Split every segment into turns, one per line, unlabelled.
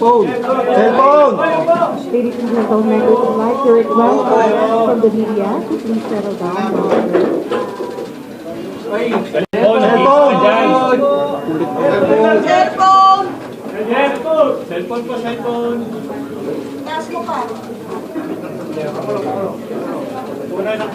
Cellphone! Cellphone!
Ladies and gentlemen, we would like to request from the media to please settle down.
Cellphone!
Cellphone!
Cellphone po, cellphone.
Taas mo pa.
Una ng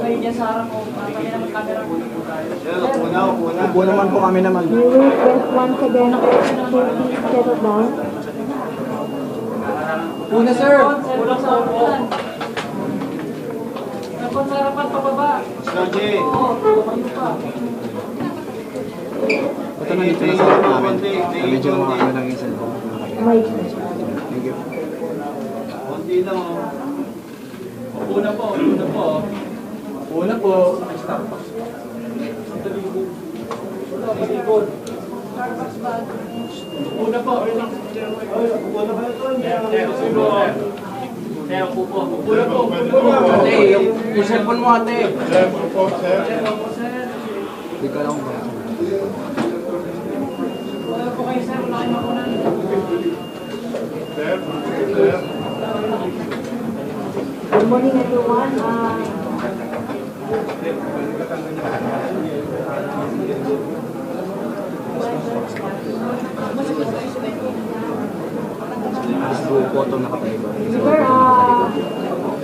sombrero.
Upo naman po kami naman.
We will request once again to please settle down.
Una, sir!
Kulang sa upuan. Dapat sa harapan pababa.
Sloji!
Oo, tumayo pa.
Ito na dito na sa harap namin. Medyo makakano lang yung cellphone. Thank you.
Konti lang oh. Upo na po, upo na po.
Upo na po.
Upo na po. Upo na ba ito? Upo. Kaya upo po. Na po. Upo na po.
Ate, yung, yung cellphone mo ate.
Sir.
Hindi ka lang ba?
Wala po kayo, sir. Wala kayong makunan.
Good morning, everyone. Uh,
Ba?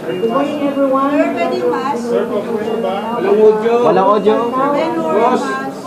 Sir, good morning, everyone.
Sir, pwede mas?
Walang audio. Walang audio.
Now,
Ben or
Boss.
mas?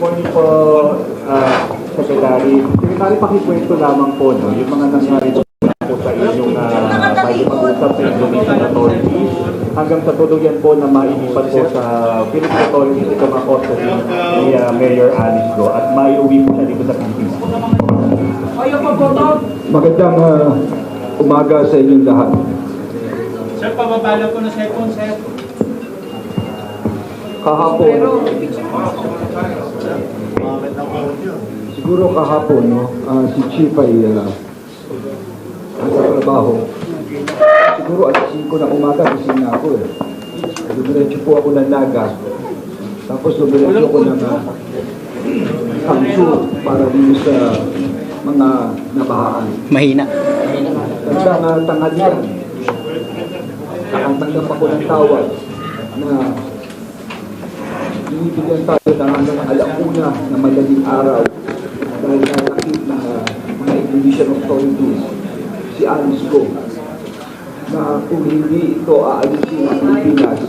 morning po, uh, Secretary. Secretary, pakikwento lamang po, no, yung mga nangyari po sa inyong uh, pag-usap sa Indonesian authorities hanggang sa tuluyan po na mailipat po sa Philippine authorities ito mga custody ni uh, Mayor Alice Go at maiuwi po siya dito sa Pilipinas.
Magandang ah, umaga sa inyong lahat.
Sir, pababala ko na cellphone, sir.
Kahapon, siguro kahapon, no, ah, si Chief ay uh, nasa trabaho. Siguro alas 5 ng umaga, gising na ako eh. Dumiretso po ako ng Naga. Tapos dumiretso ako ng uh, Kamsu para din sa mga nabahaan.
Mahina.
Hanggang uh, tanghalian, nakatanggap ako ng tawag na binibigyan tayo ng ano, ng alauna na madaling araw dahil nakakit na mga Indonesian authorities si Alice Go na kung hindi ito aalisin ang Pilipinas,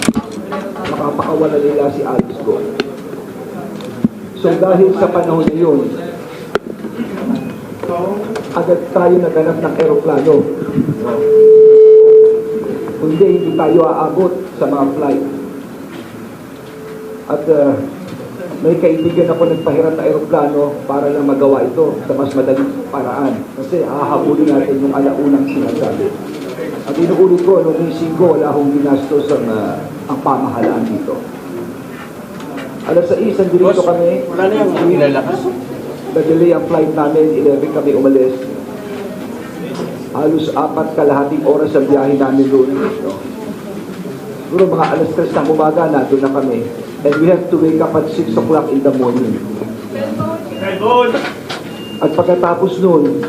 makapakawala nila si Alice Go. So dahil sa panahon na yun, agad tayo naganap ng aeroplano. Kundi hindi tayo aabot sa mga flight. At uh, may kaibigan ako nagpahiram ng aeroplano para lang magawa ito sa mas madaling paraan. Kasi hahabulin natin yung alaunang sinasabi. At inuulit ko, nung ising ko, wala akong ginastos ang, uh, ang pamahalaan dito. Alas 6, andito kami.
Wala na yung nilalakas.
Nag-delay ang flight namin, 11 kami umalis. Halos apat kalahating oras ang biyahe namin doon. No? Siguro mga alas 3 ng umaga na doon na kami. And we have to wake up at 6 o'clock in the morning. At pagkatapos noon,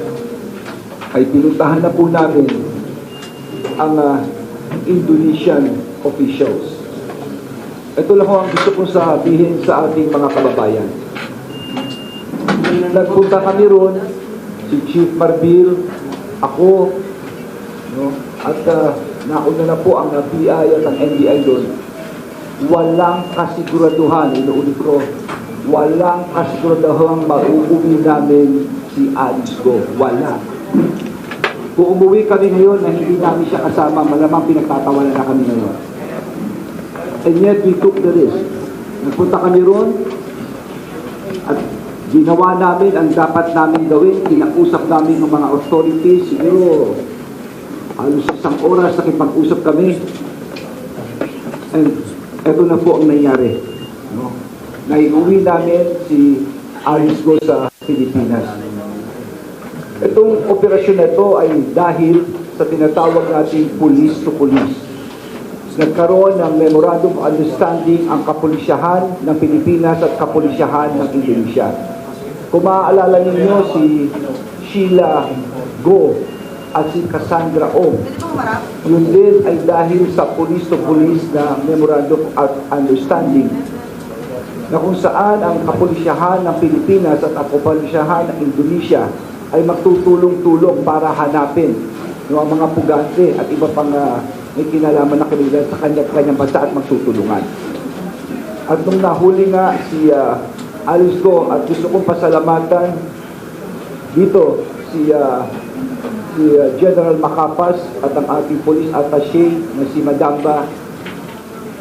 ay pinuntahan na po namin ang ah, Indonesian officials. Ito lang ho ang gusto kong sabihin sa ating mga kababayan. Nagpunta kami roon, si Chief Marbil, ako, no, at uh, nauna na po ang NBI at ang NBI doon. Walang kasiguraduhan, inuulit ko, walang kasigurdahang mauuwi namin si Alice Go. Wala. Kung umuwi kami ngayon na hindi namin siya kasama, malamang pinagtatawanan na kami ngayon. And yet, we took the risk. Nagpunta kami roon at ginawa namin ang dapat namin gawin. Kinausap namin ng mga authorities. Siguro, halos isang oras nakipag-usap kami. And eto na po ang nangyari. No? Naiuwi namin si Alice Go sa Pilipinas. Itong operasyon na ito ay dahil sa tinatawag nating police to police. Nagkaroon ng Memorandum of Understanding ang kapulisyahan ng Pilipinas at kapulisyahan ng Indonesia. Kung maaalala ninyo si Sheila Go at si Cassandra
marap?
yun din ay dahil sa police to police na Memorandum of Understanding na kung saan ang kapulisyahan ng Pilipinas at ang kapulisyahan ng Indonesia ay magtutulong-tulong para hanapin no, ang mga pugante at iba pang ah, may kinalaman na kanila sa kanya-kanyang bansa at magtutulungan. At nung nahuli nga si ah, Alice Go at gusto kong pasalamatan dito si ah, si ah, General Macapas at ang ating police attaché na si Madamba.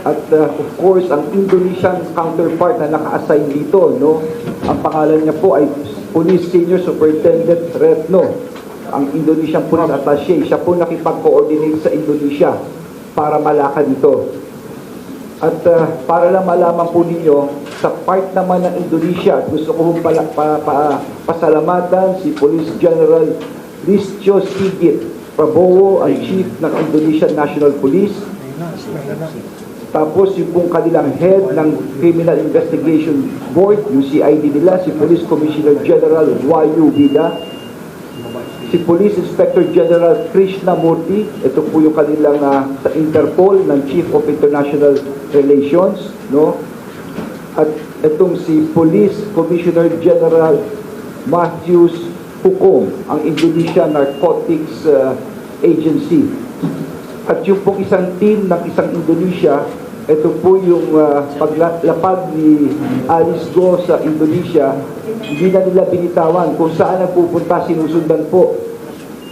At uh, of course ang Indonesian counterpart na naka-assign dito no? Ang pangalan niya po ay Police Senior Superintendent Retno ang Indonesian Police Attaché siya po nakipag-coordinate sa Indonesia para malakad ito. At uh, para lang malaman po ninyo sa part naman ng Indonesia gusto ko pala, pa, pa, pasalamatan si Police General Listio Sigit Prabowo ang Chief ng Indonesian National Police tapos yung pong kanilang head ng Criminal Investigation Board, yung CID nila, si Police Commissioner General Wayu Vida, si Police Inspector General Krishna Murthy, ito po yung kanilang ah, sa Interpol ng Chief of International Relations, no? At itong si Police Commissioner General Matthews Hukom, ang Indonesia Narcotics ah, Agency. At yung pong isang team ng isang Indonesia, ito po yung uh, paglapag ni Alice Go sa Indonesia, hindi na nila binitawan kung saan ang pupunta, sinusundan po.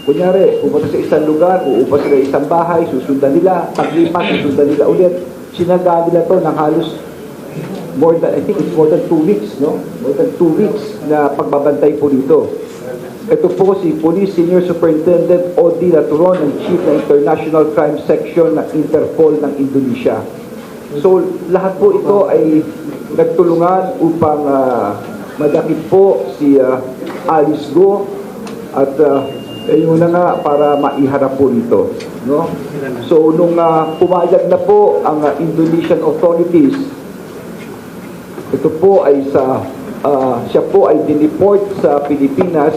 Kunyari, pupunta sa isang lugar, uupa sila isang bahay, susundan nila, paglipat, susundan nila ulit. Sinaga nila to ng halos more than, I think it's more than two weeks, no? More than two weeks na pagbabantay po dito. Ito po si Police Senior Superintendent Odi Laturon, ang Chief ng International Crime Section ng Interpol ng Indonesia. So, lahat po ito ay nagtulungan upang uh, madakip po si ah, Alice Go at uh, yun na nga para maiharap po dito. No? So, nung ah, pumayag na po ang ah, Indonesian authorities ito po ay sa ah, siya po ay dineport sa Pilipinas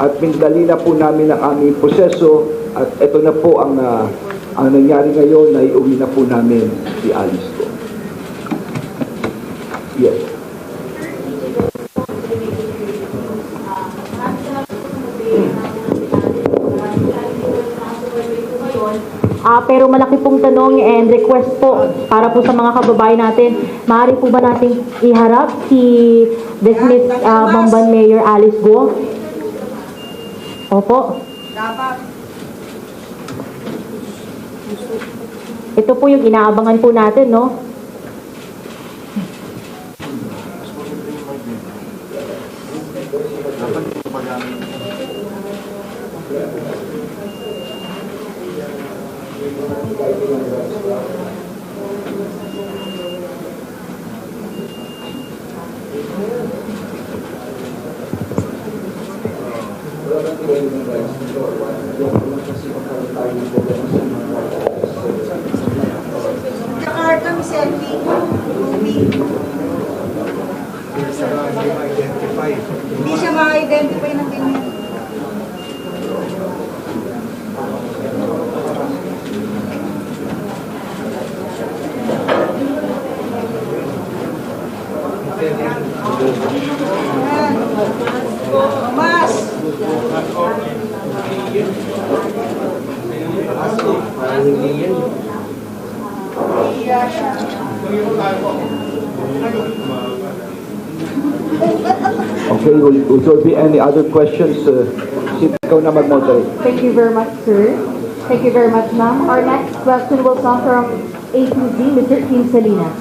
at minadali na po namin ang aming proseso at ito na po ang ah, ang nangyari ngayon na iuwi na po namin si Alice ko. Yes.
Ah, pero malaki pong tanong and request po para po sa mga kababayan natin. Maaari po ba natin iharap si dismissed ah, Bamban Mayor Alice Go? Opo.
Dapat.
Ito po yung inaabangan po natin, no?
Hindi siya ma-identify ng ganyan. Ayan. Mas! Iya siya.
Okay, will, will there be any other questions? Uh, ikaw na mag-moderate?
Thank you very much, sir. Thank you very much, ma'am. Our next question will come from A to Z, Mr. Kim Salinas.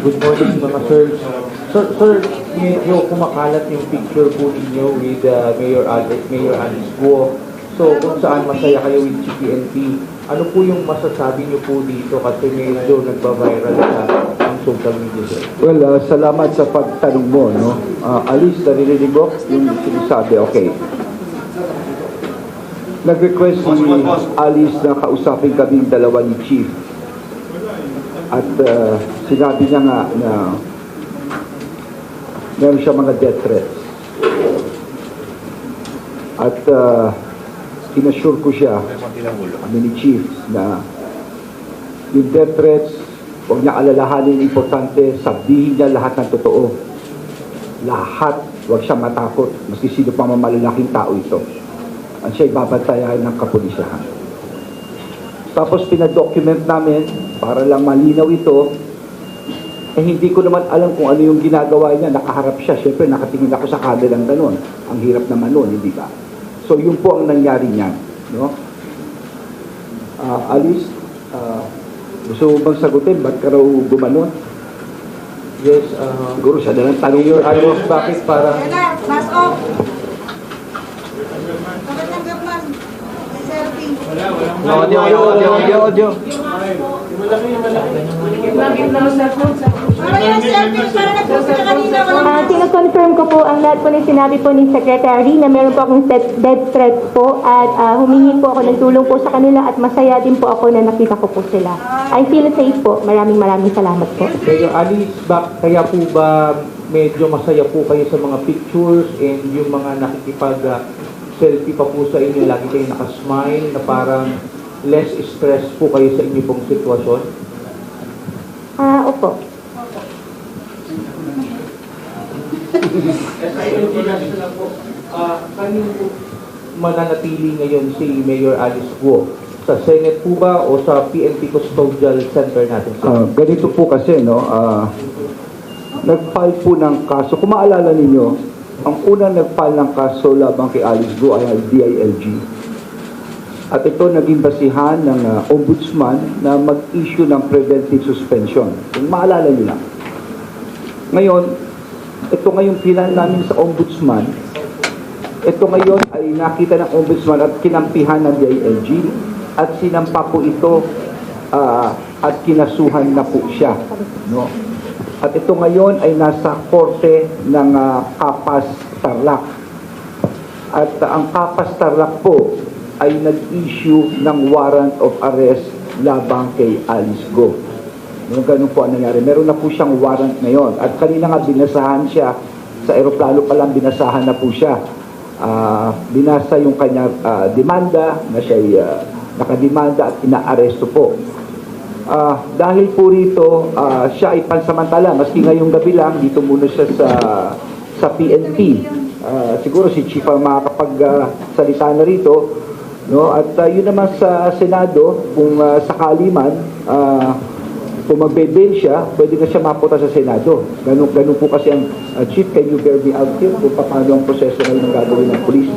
Good morning mga sir. Sir, sir, medyo kumakalat yung picture po ninyo with uh, Mayor Alex, Mayor Alice Guo. So kung saan masaya kayo with GPNP, ano po yung masasabi niyo po dito kasi medyo nagba-viral sa ang social media sir?
Well, uh, salamat sa pagtanong mo, no? Uh, Alice, naririnig mo yung sinasabi, okay. Nag-request si Alice na kausapin kami yung dalawa ni Chief. At uh, sinabi niya nga na meron siya mga death threats. At uh, inassure ko siya, kami ni Chief, na yung death threats, huwag niya alalahanin, importante, sabihin niya lahat ng totoo. Lahat, huwag siya matakot, maski sino pa malalaking tao ito. Ang siya'y babantayan ng kapulisahan. Tapos pinadocument namin, para lang malinaw ito, eh hindi ko naman alam kung ano yung ginagawa niya, nakaharap siya, syempre nakatingin ako sa kamelang ganun. Ang hirap naman nun, hindi ba? So yun po ang nangyari niyan. No? Ah, Alice, ah, gusto mo bang sagutin? Ba't ka raw gumanon?
Yes, uh,
Siguro siya na lang tanong yun.
Alice, bakit parang
Yan na, mask off. Pagkatanggap man. May selfie.
Audio, audio, audio, audio, audio.
Para yung selfie, para nag-post ka kanina.
Ah, sino-confirm ko po ang lahat po ng sinabi po ni Secretary na meron po akong death threat po at ah, humingi po ako ng tulong po sa kanila at masaya din po ako na nakita ko po sila. I feel safe po. Maraming maraming salamat po.
Mayor Alice, ba, kaya po ba medyo masaya po kayo sa mga pictures and yung mga nakikipag uh, selfie pa po sa inyo, lagi kayo nakasmile na parang less stress po kayo sa inyo pong sitwasyon?
Ah, opo.
Uh, kanino po mananatili ngayon si Mayor Alice Guo? Sa Senate po ba o sa PNP Custodial Center natin?
Ah, ganito po kasi, no, ah, nag-file po ng kaso. Kung maalala ninyo, ang unang nag-file ng kaso labang kay Alice Go ay ang DILG. At ito naging basihan ng ah, ombudsman na mag-issue ng preventive suspension. Kung maalala niyo lang. Ngayon, ito ngayon pinan namin sa ombudsman. Ito ngayon ay nakita ng ombudsman at kinampihan ng DILG at sinampa po ito ah, at kinasuhan na po siya. No? At ito ngayon ay nasa korte ng ah, Kapas Tarlac. At ah, ang Kapas Tarlac po ay nag-issue ng warrant of arrest labang kay Alice Go. Yung ganun po ang nangyari. Meron na po siyang warrant ngayon. At kanina nga binasahan siya, sa aeroplano pa lang binasahan na po siya. Ah, binasa yung kanya ah, demanda na siya nakademanda at inaaresto po. Ah, dahil po rito, ah, siya ay pansamantala, maski ngayong gabi lang, dito muna siya sa sa PNP. Ah, siguro si Chief ang makakapagsalita na rito. No? At ah, yun naman sa Senado, kung ah, sakali man, ah, kung magbe-bail siya, pwede na siya mapunta sa Senado. Ganun, ganun po kasi ang ah, Chief, can you bear me out here kung paano ang proseso ng gagawin ng police?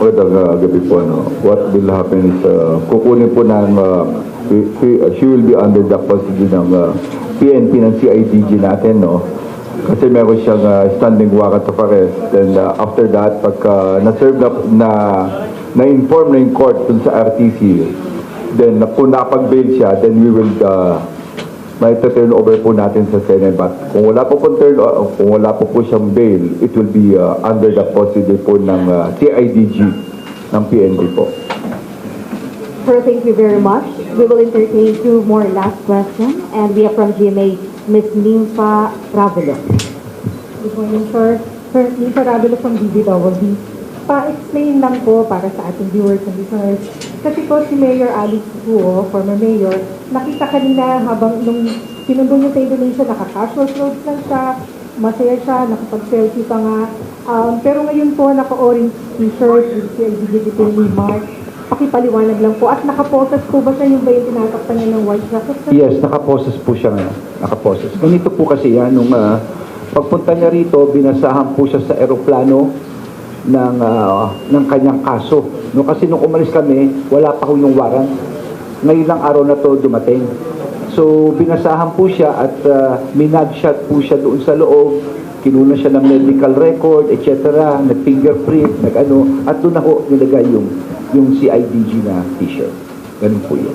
Magandang uh, gabi po. No? What will happen is, uh, kukunin po ng, uh, uh, she will be under the custody ng uh, PNP ng CIDG natin, no? Kasi meron siyang uh, standing warrant of arrest. Then uh, after that, pagka na-serve na, na, na-inform na yung court dun sa RTC, then kung napag-bail siya, then we will uh, may turn over po natin sa Senate. But kung wala po po turn, uh, kung wala po po siyang bail, it will be uh, under the custody po ng uh, CIDG ng PNP po.
Sir, thank you very much. We will entertain two more last questions, and we are from GMA, Ms. Nympha Ravelo.
Good morning, sir. Sir, Lisa Ravelo from DBWD. Pa-explain lang po para sa ating viewers and listeners. Kasi po si Mayor Alice Guo, former mayor, nakita kanina habang nung sinundo niya sa Indonesia, naka-casual clothes lang siya, masaya siya, nakapag-selfie pa nga. Um, pero ngayon po, naka-orange t-shirt with detainee mark. pakipaliwanag lang po. At nakaposes po ba siya yung ba yung tinatakpan niya ng white jacket?
Yes, nakaposes po siya ngayon. Nakaposes. Ganito po kasi yan, nung ah, pagpunta niya rito, binasahan po siya sa eroplano ng, ah, ng kanyang kaso. No, kasi nung umalis kami, wala pa ho yung warrant. Ngayon lang araw na to dumating. So, binasahan po siya at uh, minagshot po siya doon sa loob. Kinuna siya ng medical record, etc. Nag-fingerprint, nag-ano. At doon na ho nilagay yung, yung CIDG na t-shirt. Ganun po yun.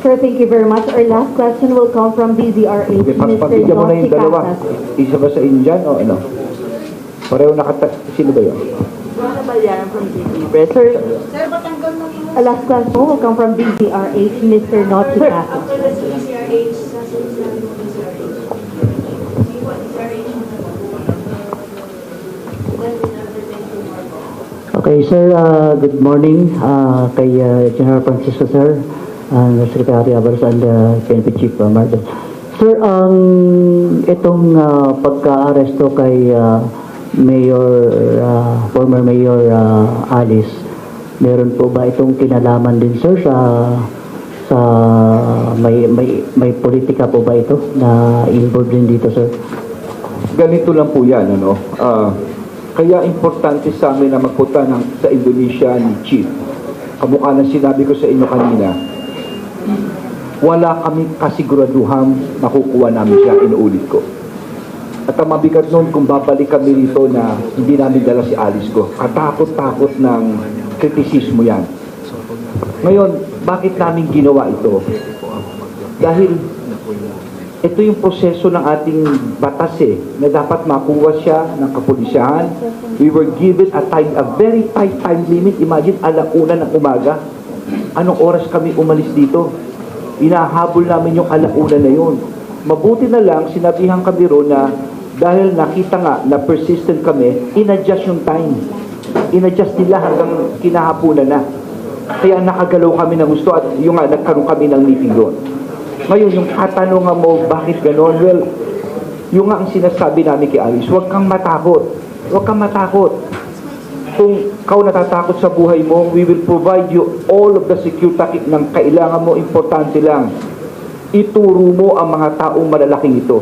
Sir, thank you very much. Our last question will come from DZRH,
Okay, pag
Mr.
mo na yung dalawa. Isa ba sa inyo dyan o ano? Pareho nakata... Sino ba yun?
Sir,
Sir, patanggal mo yung
our last question will come from DZRH, Mr. Nochi Casas.
Okay, sir, uh, good morning uh, kay uh, General Francisco, sir, and Secretary Abalos and uh, PNP Chief uh, Martin. Sir, ang itong uh, pagka-aresto kay uh, Mayor, uh, former Mayor uh, Alice, meron po ba itong kinalaman din, sir, sa sa may may may politika po ba ito na involved din dito, sir?
Ganito lang po yan, ano? Ah, kaya importante sa amin na magpunta ng, sa Indonesia ni Chief. Kamukha ng sinabi ko sa inyo kanina, wala kami kasiguraduhang makukuha namin siya, inuulit ko. At ang nun kung babalik kami rito na hindi namin dala si Alice ko. Katakot-takot ng kritisismo yan. Ngayon, bakit namin ginawa ito? Dahil ito yung proseso ng ating batas eh, na dapat makuha siya ng kapulisyahan. We were given a time, a very tight time limit. Imagine, alauna ng umaga. Anong oras kami umalis dito? Inahabol namin yung alauna na yun. Mabuti na lang, sinabihan kami ro na dahil nakita nga na persistent kami, in-adjust yung time. In-adjust nila hanggang kinahapunan na. Kaya nakagalaw kami ng gusto at yung nga, nagkaroon kami ng meeting doon. Ngayon, yung katanungan mo, bakit ganon? Well, yung nga ang sinasabi namin kay Alice, huwag kang matakot. Huwag kang matakot. Kung kau natatakot sa buhay mo, we will provide you all of the security ng kailangan mo, importante lang. Ituro mo ang mga taong malalaking ito.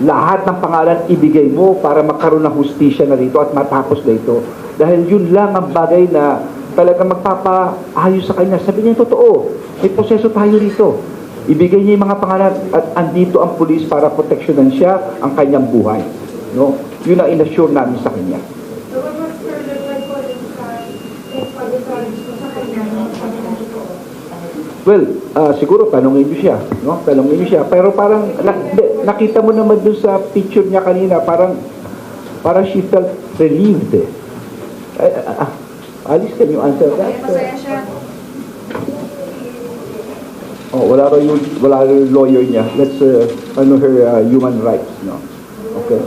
Lahat ng pangalan ibigay mo para magkaroon ng hustisya na rito at matapos na ito. Dahil yun lang ang bagay na talaga magpapaayos sa kanya. Sabi niya, totoo. May proseso tayo rito. Ibigay niya yung mga pangalan at andito ang pulis para proteksyonan siya ang kanyang buhay. No? Yun ang inassure namin sa kanya. Well, ah, siguro tanongin niyo siya, no? Tanongin niyo siya. Pero parang na, nakita mo naman dun sa picture niya kanina, parang parang she felt relieved. Eh. Ay, ah, ah, Alice, can you answer that?
masaya siya.
Oh, wala raw yung wala raw yung lawyer niya. Let's uh, ano her uh, human rights, no. Okay.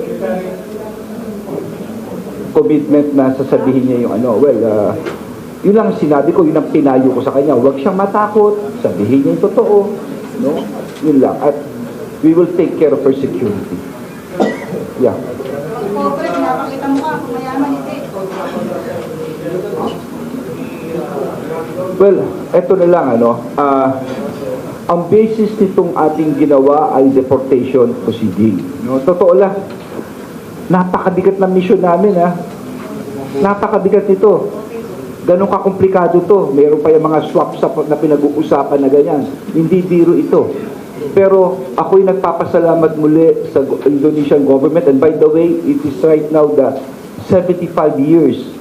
Commitment na sasabihin niya yung ano, well, uh, yun lang ang sinabi ko, yun ang pinayo ko sa kanya. Huwag siyang matakot, sabihin niya yung totoo, no? Yun lang. At we will take care of her security. Yeah.
Corporate, napakita mo ka mayaman hindi.
Well, eto na lang ano, ah, ang basis nitong ating ginawa ay deportation proceeding. No, totoo lang. Napakabigat ng mission namin ha. Napakabigat nito. Ganun kakomplikado to. Meron pa yung mga swap sa na pinag-uusapan na ganyan. Hindi biro ito. Pero ako'y nagpapasalamat muli sa Indonesian government and by the way, it is right now the 75 years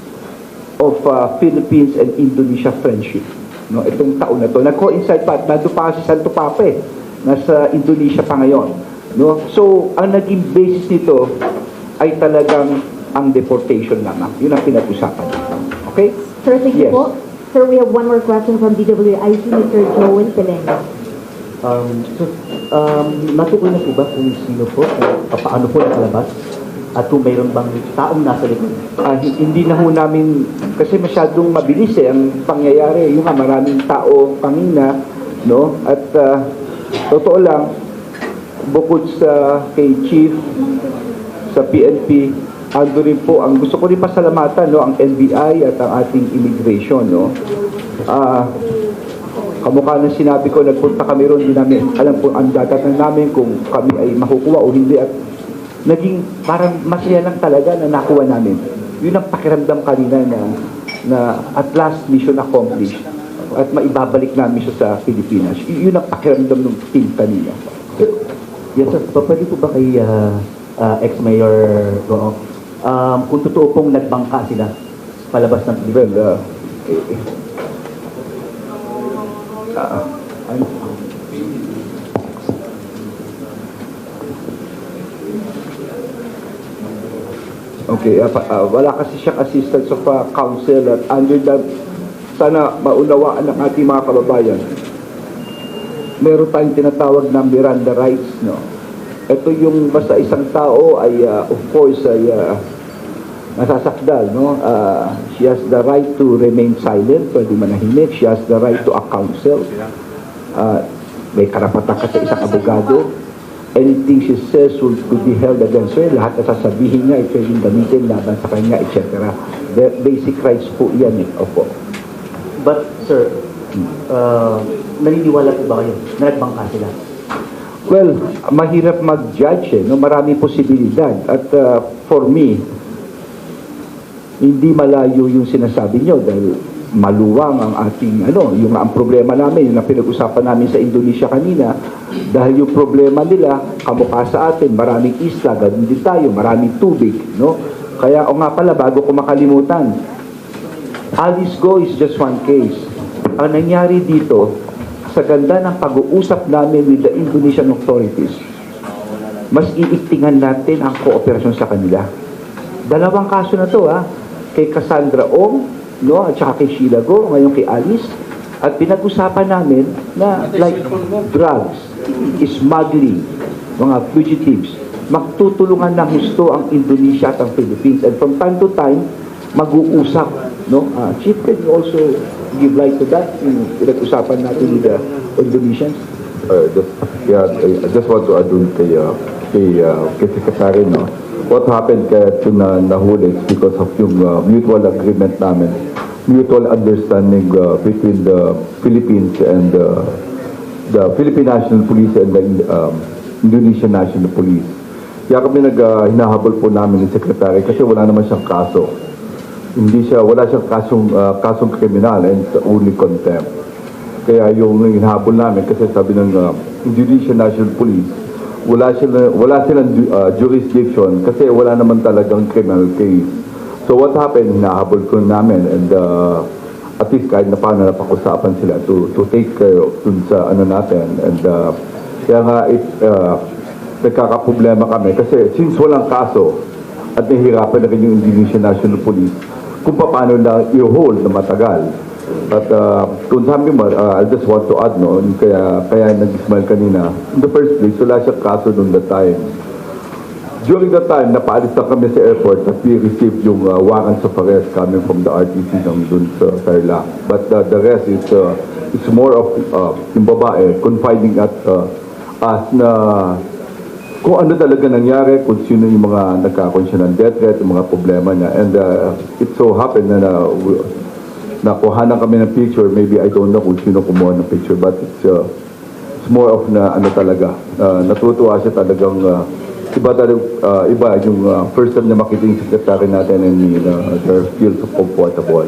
of uh, Philippines and Indonesia friendship. No, itong taon na to. Nag-coincide pa, nandun pa si Santo Papa eh. Nasa Indonesia pa ngayon. No? So, ang naging basis nito ay talagang ang deportation lamang. Yun ang pinag-usapan. Okay?
Sir, thank you
Yes.
po. Sir, we have one more question from DWIC, Mr. Joel Pelenga.
Um, so, um, natukoy na po ba kung sino po, uh, paano po nakalabas? At kung mayroon bang taong nasa likod?
Hi- hindi na ho namin, kasi masyadong mabilis eh, ang pangyayari. Yung nga, maraming tao kanina, no? At ah, totoo lang, bukod sa kay Chief, sa PNP, ando rin po, ang gusto ko rin pasalamatan, no? Ang NBI at ang ating immigration, no? Ah, kamukha ng sinabi ko, nagpunta kami ron, hindi namin alam po ang datatang namin kung kami ay makukuha o hindi at naging parang masaya lang talaga na nakuha namin. Yun ang pakiramdam kanina na na at last mission accomplished at maibabalik namin siya sa Pilipinas. Y- yun ang pakiramdam ng team kanina.
Yes sir, Pa- pwede po ba kay ah, ah, ex-mayor Goo? Um, kung totoo pong nagbangka sila palabas ng Pilipinas.
Well, uh, eh, ah, ano? Okay, pa- ah, wala kasi siyang assistance of uh, counsel at under the, sana maunawaan ng ating mga kababayan. Meron tayong tinatawag na Miranda rights, no? Ito yung basta isang tao ay, ah, of course, ay ah, nasasakdal, no? Ah, she has the right to remain silent, pwede manahimik. She has the right to a counsel. Ah, may karapatan ka sa isang abogado. Anything she says will, could be held against her. Lahat na sasabihin niya ay pwedeng gamitin laban sa kanya, etc. The basic rights po yan, eh. Opo.
But sir, uh, naniniwala po ba kayo na nagbangka sila?
Well, mahirap mag-judge eh, no? Marami posibilidad. At uh, for me, hindi malayo yung sinasabi nyo dahil maluwang ang ating ano, yung ang problema namin, yung na pinag-usapan namin sa Indonesia kanina, dahil yung problema nila, kamukha sa atin, maraming isla, ganun din tayo, maraming tubig, no? Kaya, o nga pala, bago ko makalimutan, Alice Go is just one case. Ang nangyari dito, sa ganda ng pag-uusap namin with the Indonesian authorities, mas iiktingan natin ang kooperasyon sa kanila. Dalawang kaso na to ha, kay Cassandra Ong, no, at saka kay Sheila Go, ngayon kay Alice, at pinag-usapan namin na like drugs, smuggling, mga fugitives, magtutulungan ng gusto ang Indonesia at ang Philippines. And from time to time, mag-uusap. No? Uh, Chief, can you also give light to that? Yung pinag-usapan natin with the Indonesians?
Uh, just, yeah, I just want to add dun kay, uh, kay, uh, kay Secretary, no? What happened kaya ito na nahuli is because of yung uh, mutual agreement namin, mutual understanding uh, between the Philippines and uh, the Philippine National Police and the um, Indonesian National Police. Kaya kami nag, uh, hinahabol po namin ng Secretary kasi wala naman siyang kaso. Hindi siya, wala siyang kasong, uh, kasong kriminal and it's only contempt. Kaya yung hinahabol namin kasi sabi ng uh, Indonesian National Police, wala sila wala silang uh, jurisdiction kasi wala naman talagang criminal case. So what happened, hinahabol ko namin and uh, at least kahit na paano napag-usapan sila to to take care of dun sa ano natin and uh, kaya nga it uh, nagkakaproblema kami kasi since walang kaso at nahihirapan na rin yung Indonesian National Police kung paano na i-hold na matagal. At uh, kung sabi mo, uh, I just want to add, no, kaya, kaya nag-smile kanina, in the first place, wala siya kaso noon that time. During that time, napaalis na kami sa airport at we received yung uh, warrants of arrest coming from the RTC ng dun sa Tarlac. But uh, the rest is uh, it's more of uh, yung babae confiding at uh, us na kung ano talaga nangyari, kung sino yung mga nagkakaroon siya ng death threat, yung mga problema niya. And uh, it so happened na, na nakuhanan kami ng picture, maybe I don't know kung sino kumuha ng picture, but it's, uh, it's more of na ano talaga, uh, natutuwa siya talagang uh, iba talaga, uh, iba yung uh, first time na makita yung secretary natin and me, uh, they feel so comfortable.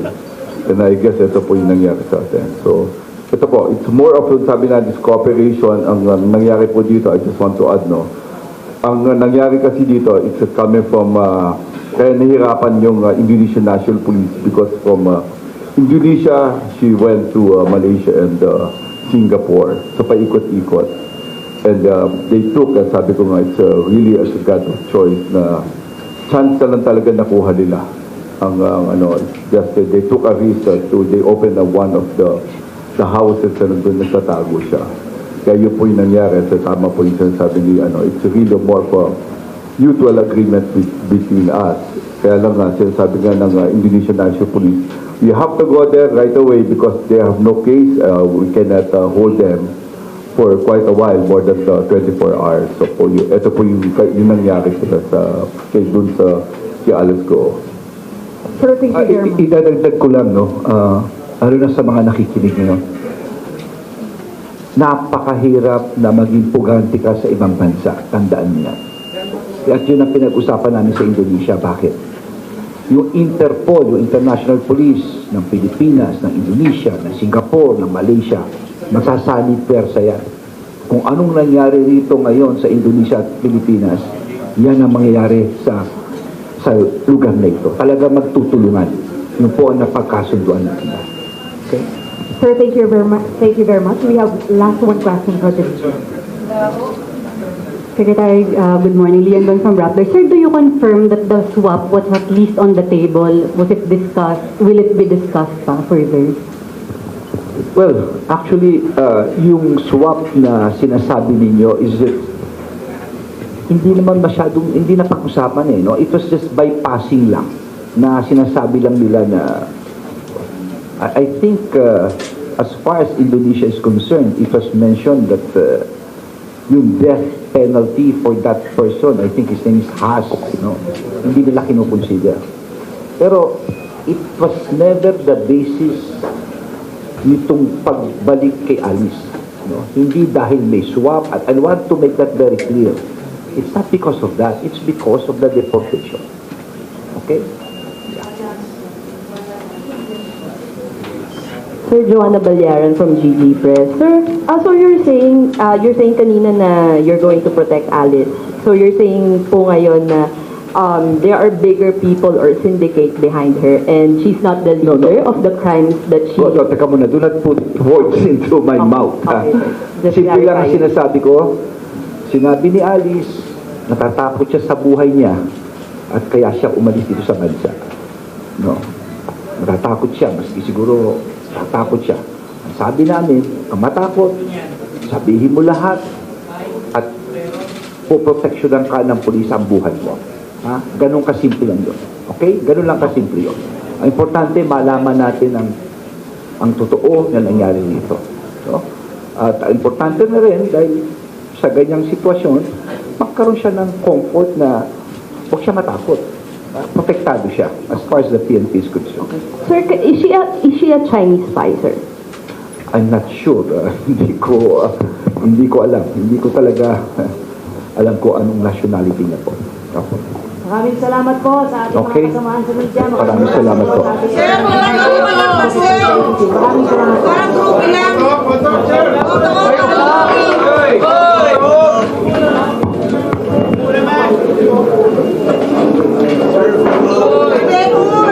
And I guess ito po yung nangyari sa atin. So, ito po, it's more of yung sabi natin, is cooperation. Ang uh, nangyari po dito, I just want to add, no, ang uh, nangyari kasi dito, it's coming from, uh, kaya nahirapan yung uh, Indonesian National Police because from uh, Indonesia, she went to uh, Malaysia and uh, Singapore. So paikot-ikot. And uh, they took, uh, sabi ko nga, it's uh, really a God of choice na chance na lang talaga nakuha nila. Ang uh, ano, just uh, they took a risk to, they opened uh, one of the the houses na nandun nagtatago siya. Kaya yun po yung nangyari. So tama po yung sinasabi ni, ano, it's really more a mutual agreement with, between us. Kaya lang nga, sinasabi nga ng uh, Indonesian National Police, we have to go there right away because they have no case. Uh, we cannot uh, hold them for quite a while, more than uh, 24 hours. So po, yun, ito po yung, yung nangyari sila sa, kay dun sa, si Alice Go.
Sir, thank
Ah,
you very
i-
much.
idadagdag ko lang, no? Ah, lalo na sa mga nakikinig ngayon, napakahirap na maging puganti ka sa ibang bansa. Tandaan niyo yan. At yun ang pinag-usapan namin sa Indonesia. Bakit? Yung Interpol, yung International Police ng Pilipinas, ng Indonesia, ng Singapore, ng Malaysia, masasanib persa yan. Kung anong nangyari rito ngayon sa Indonesia at Pilipinas, yan ang mangyayari sa sa lugar na ito. Talaga magtutulungan. Yun po ang napagkasunduan natin. Okay?
Sir, thank you very much. Thank you very much. We have last one question for the
Secretary, uh, good morning. Lian Bang from Rappler. Sir, do you confirm that the swap was at least on the table? Was it discussed? Will it be discussed pa further?
Well, actually, uh, yung swap na sinasabi ninyo is it, hindi naman masyadong, hindi na pag-usapan eh, no? It was just bypassing lang, na sinasabi lang nila na, I, I think, uh, as far as Indonesia is concerned, it was mentioned that uh, yung death penalty for that person, I think his name is Haas, no? Hindi nila kinukonsider. Pero, it was never the basis nitong pagbalik kay Alice. No? Hindi dahil may swap. At I want to make that very clear. It's not because of that. It's because of the deportation. Okay?
Sir Joanna Balyaran from GG Press. Sir, uh, so you're saying, uh, you're saying kanina na you're going to protect Alice. So you're saying po ngayon na um, there are bigger people or syndicate behind her and she's not the
No, no.
leader of the crimes that she...
So, so, teka muna. Do not put words into my
Okay,
mouth.
okay. Just
Simple lang sinasabi ko. Sinabi ni Alice, natatakot siya sa buhay niya at kaya siya umalis dito sa bansa. No. Natatakot siya, maski siguro natatakot siya. Sabi namin, ang matakot, sabihin mo lahat at poproteksyonan ka ng pulis ang buhay mo. Ha? Ganun kasimple lang yun. Okay? Ganun lang kasimple yun. Ang importante, malaman natin ang ang totoo na nangyari dito. No? At ang importante na rin, dahil sa ganyang sitwasyon, magkaroon siya ng comfort na huwag siya matakot. Ah, protektado siya as far as the PNP is concerned.
Sir, ka- is she a, is she a Chinese spy, sir?
I'm not sure. ah, hindi ko ah, hindi ko alam. Hindi ko talaga alam ko anong nationality niya po. Opo.
Maraming salamat po sa ating
Okay.
mga kasamahan sa media.
Maraming salamat po.
Sir, parang group lang sir?
Maraming salamat po.
Parang group lang. Oo, Glória.